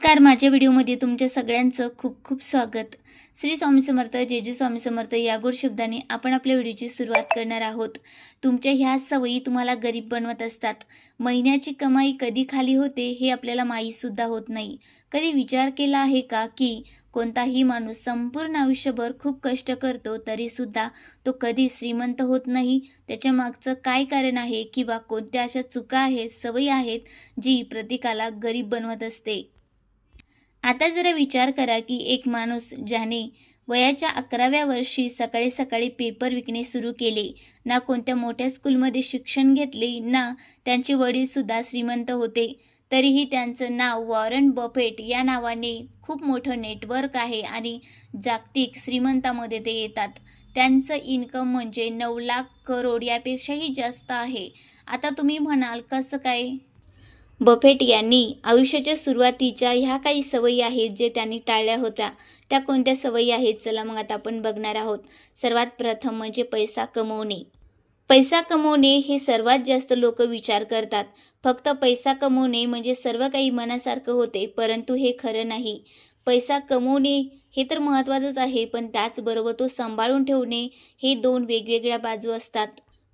नमस्कार माझ्या व्हिडिओमध्ये तुमच्या सगळ्यांचं खूप खूप स्वागत. श्री स्वामी समर्थ जे जे स्वामी समर्थ या गोड शब्दाने आपण आपल्या व्हिडिओची सुरुवात करणार आहोत. तुमच्या ह्या सवयी तुम्हाला गरीब बनवत असतात. महिन्याची कमाई कधी खाली होते हे आपल्याला माहीतसुद्धा होत नाही. कधी विचार केला आहे का की कोणताही माणूस संपूर्ण आयुष्यभर खूप कष्ट करतो तरीसुद्धा तो कधी श्रीमंत होत नाही? त्याच्या मागचं काय कारण आहे? किंवा कोणत्या अशा चुका आहेत सवयी आहेत जी प्रत्येकाला गरीब बनवत असते? आता जरा विचार करा की एक माणूस ज्याने वयाच्या अकराव्या वर्षी सकाळी सकाळी पेपर विकणे सुरू केले ना कोणत्या मोठ्या स्कूलमध्ये शिक्षण घेतले ना त्यांचे वडीलसुद्धा श्रीमंत होते तरीही त्यांचं नाव वॉरन बफेट या नावाने खूप मोठं नेटवर्क आहे आणि जागतिक श्रीमंतामध्ये ते येतात. त्यांचं इन्कम म्हणजे नऊ लाख करोड यापेक्षाही जास्त आहे. आता तुम्ही म्हणाल कसं काय? बफेट यांनी आयुष्याच्या सुरुवातीच्या ह्या काही सवयी आहेत जे त्यांनी टाळल्या होत्या. त्या कोणत्या सवयी आहेत? चला मग आता आपण बघणार आहोत. सर्वात प्रथम म्हणजे पैसा कमवणे. पैसा कमवणे हे सर्वात जास्त लोक विचार करतात. फक्त पैसा कमवणे म्हणजे सर्व काही मनासारखं होते परंतु हे खरं नाही. पैसा कमवणे हे तर महत्त्वाचंच आहे पण त्याचबरोबर तो सांभाळून ठेवणे हे दोन वेगवेगळ्या बाजू असतात.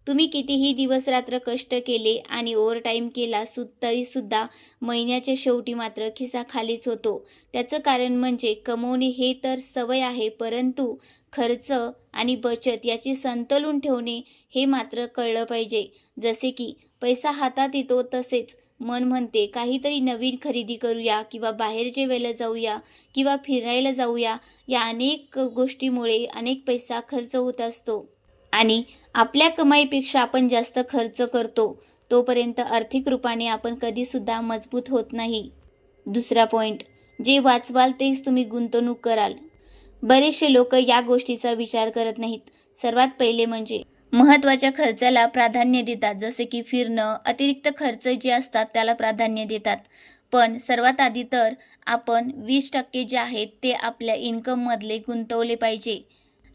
तुम्ही कितीही दिवस रात्र कष्ट केले आणि ओव्हरटाईम केला सु तरीसुद्धा महिन्याच्या शेवटी मात्र खिसा खालीच होतो. त्याचं कारण म्हणजे कमवणे हे तर सवय आहे परंतु खर्च आणि बचत याची संतुलन ठेवणे हे मात्र कळलं पाहिजे. जसे की पैसा हातात येतो तसेच मन म्हणते काहीतरी नवीन खरेदी करूया किंवा बाहेर जेवायला जाऊया किंवा फिरायला जाऊया. या अनेक गोष्टीमुळे अनेक पैसा खर्च होत असतो. आणि आपल्या कमाईपेक्षा आपण जास्त खर्च करतो तोपर्यंत आर्थिक रूपाने आपण कधीसुद्धा मजबूत होत नाही. दुसरा पॉईंट जे वाचवाल तेच तुम्ही गुंतवणूक कराल. बरेचसे लोक या गोष्टीचा विचार करत नाहीत. सर्वात पहिले म्हणजे महत्त्वाच्या खर्चाला प्राधान्य देतात जसे की फिरणं अतिरिक्त खर्च जे असतात त्याला प्राधान्य देतात. पण सर्वात आधी तर आपण वीस टक्के जे आहेत ते आपल्या इन्कममधले गुंतवले पाहिजे.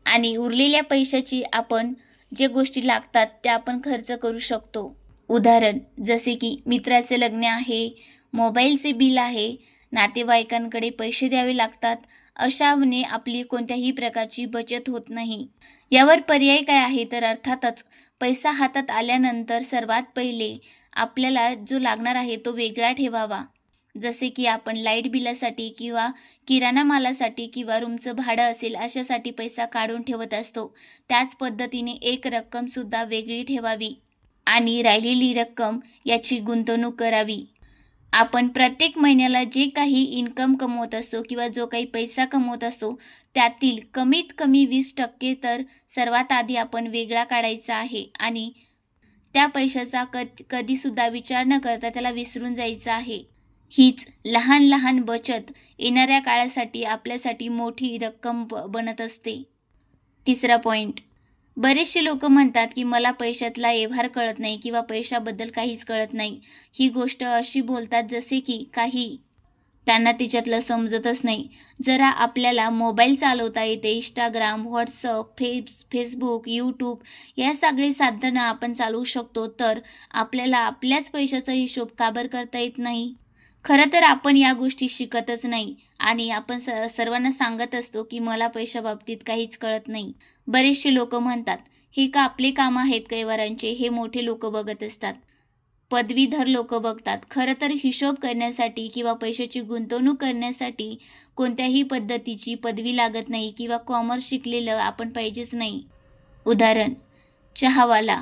आणि उरलेल्या पैशाची आपण जे गोष्टी लागतात त्या आपण खर्च करू शकतो. उदाहरण जसे की मित्राचे लग्न आहे मोबाईलचे बिल आहे नातेवाईकांकडे पैसे द्यावे लागतात अशाने आपली कोणत्याही प्रकारची बचत होत नाही. यावर पर्याय काय आहे तर अर्थातच पैसा हातात आल्यानंतर सर्वात पहिले आपल्याला जो लागणार आहे तो वेगळा ठेवावा. जसे की आपण लाइट बिलासाठी किंवा किराणा मालासाठी किंवा रूमचं भाडं असेल अशासाठी पैसा काढून ठेवत असतो. त्याच पद्धतीने एक रक्कमसुद्धा वेगळी ठेवावी आणि राहिलेली रक्कम याची गुंतवणूक करावी. आपण प्रत्येक महिन्याला जे काही इन्कम कमवत असतो किंवा जो काही पैसा कमवत असतो त्यातील कमीत कमी वीस टक्के तर सर्वात आधी आपण वेगळा काढायचा आहे आणि त्या पैशाचा क कधीसुद्धा विचार न करता त्याला विसरून जायचं आहे. हीच लहान लहान बचत येणाऱ्या काळासाठी आपल्यासाठी मोठी रक्कम ब बनत असते. तिसरा पॉईंट बरेचसे लोक म्हणतात की मला पैशातला व्यवहार कळत नाही किंवा पैशाबद्दल काहीच कळत नाही ही गोष्ट अशी बोलतात जसे की काही. त्यांना तिच्यातलं समजतच नाही. जरा आपल्याला मोबाईल चालवता येते Instagram WhatsApp face Facebook YouTube या सगळी साधनं आपण चालवू शकतो तर आपल्याला आपल्याच पैशाचा हिशोब काबर करता येत नाही? खरं तर आपण या गोष्टी शिकतच नाही आणि आपण स सर्वांना सांगत असतो की मला पैशाबाबतीत काहीच कळत नाही. बरेचसे लोक म्हणतात हे का आपले काम आहेत कैवारांचे? हे मोठे लोक बघत असतात. पदवीधर लोक बघतात. खरं तर हिशोब करण्यासाठी किंवा पैशाची गुंतवणूक करण्यासाठी कोणत्याही पद्धतीची पदवी लागत नाही किंवा कॉमर्स शिकलेलं आपण पाहिजेच नाही. उदाहरण चहावाला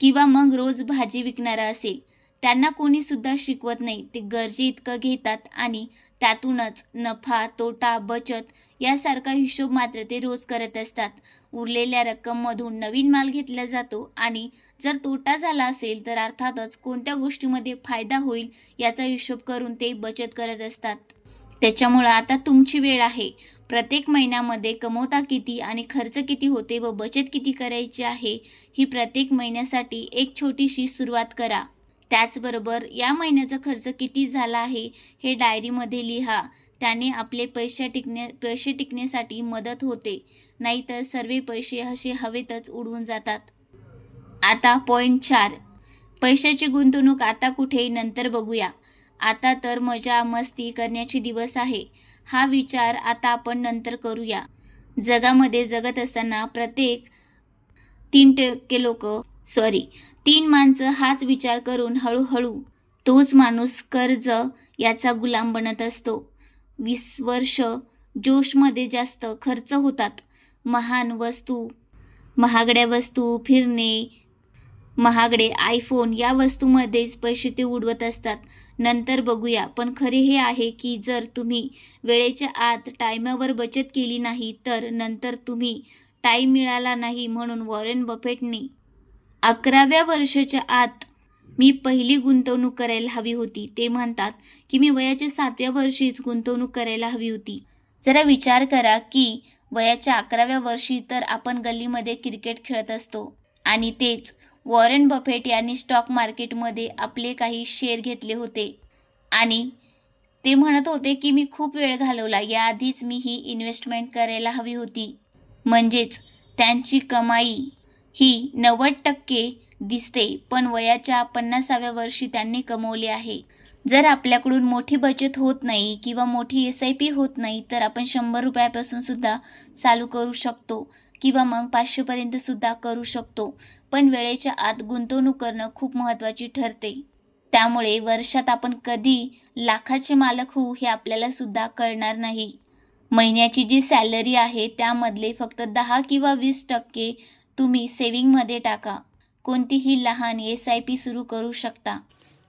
किंवा मग रोज भाजी विकणारा असेल त्यांना कोणीसुद्धा शिकवत नाही. ते गरजे इतकं घेतात आणि त्यातूनच नफा तोटा बचत यासारखा हिशोब मात्र ते रोज करत असतात. उरलेल्या रक्कममधून नवीन माल घेतला जातो आणि जर तोटा झाला असेल तर अर्थातच कोणत्या गोष्टीमध्ये फायदा होईल याचा हिशोब करून ते बचत करत असतात. त्याच्यामुळं आता तुमची वेळ आहे. प्रत्येक महिन्यामध्ये कमवता किती आणि खर्च किती होते व बचत किती करायची आहे ही प्रत्येक महिन्यासाठी एक छोटीशी सुरुवात करा. त्याचबरोबर या महिन्याचा खर्च किती झाला आहे हे डायरीमध्ये लिहा. त्याने आपले पैसे टिकणे पैसे टिकण्यासाठी मदत होते. नाहीतर सर्व पैसे असे हवेतच उडवून जातात. आता पॉईंट चार. पैशाची गुंतवणूक आता कुठे नंतर बघूया. आता तर मजा मस्ती करण्याचे दिवस आहे. हा विचार आता आपण नंतर करूया. जगामध्ये जगत असताना प्रत्येक तीन टक्के लोक सॉरी. तीन माणसं हाच विचार करून हळूहळू तोच माणूस कर्ज याचा गुलाम बनत असतो. वीस वर्ष जोशमध्ये जास्त खर्च होतात. महान वस्तू महागड्या वस्तू फिरणे महागडे आयफोन या वस्तूमध्येच पैसे ते उडवत असतात. नंतर बघूया पण खरे हे आहे की जर तुम्ही वेळेच्या आत टायमावर बचत केली नाही तर नंतर तुम्ही टाईम मिळाला नाही म्हणून वॉरेन बफेटने अकराव्या वर्षाच्या आत मी पहिली गुंतवणूक करायला हवी होती. ते म्हणतात की मी वयाच्या सातव्या वर्षीच गुंतवणूक करायला हवी होती. जरा विचार करा की वयाच्या अकराव्या वर्षी तर आपण गल्लीमध्ये क्रिकेट खेळत असतो आणि तेच वॉरेन बफेट यांनी स्टॉक मार्केटमध्ये आपले काही शेअर घेतले होते. आणि ते म्हणत होते की मी खूप वेळ घालवला. याआधीच मी ही इन्व्हेस्टमेंट करायला हवी होती. म्हणजेच त्यांची कमाई ही नव्वद टक्के दिसते पण वयाच्या पन्नासाव्या वर्षी त्यांनी कमवले आहे. जर आपल्याकडून मोठी बचत होत नाही किंवा मोठी एस आय पी होत नाही तर आपण शंभर रुपयापासून सुद्धा चालू करू शकतो किंवा मग पाचशेपर्यंत सुद्धा करू शकतो. पण वेळेच्या आत गुंतवणूक करणं खूप महत्त्वाची ठरते. त्यामुळे वर्षात आपण कधी लाखाचे मालक होऊ हे आपल्याला सुद्धा कळणार नाही. महिन्याची जी सॅलरी आहे त्यामधले फक्त दहा किंवा वीस टक्के तुम्ही सेविंगमध्ये टाका. कोणतीही लहान एस आय पी सुरू करू शकता.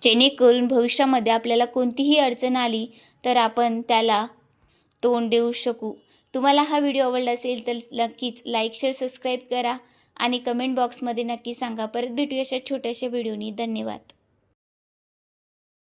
जेणेकरून भविष्यामध्ये आपल्याला कोणतीही अडचण आली तर आपण त्याला तोंड देऊ शकू. तुम्हाला हा व्हिडिओ आवडला असेल तर नक्कीच लाईक शेअर सबस्क्राईब करा आणि कमेंट बॉक्समध्ये नक्की सांगा. परत भेटूया अशा छोट्याशा व्हिडिओनी. धन्यवाद.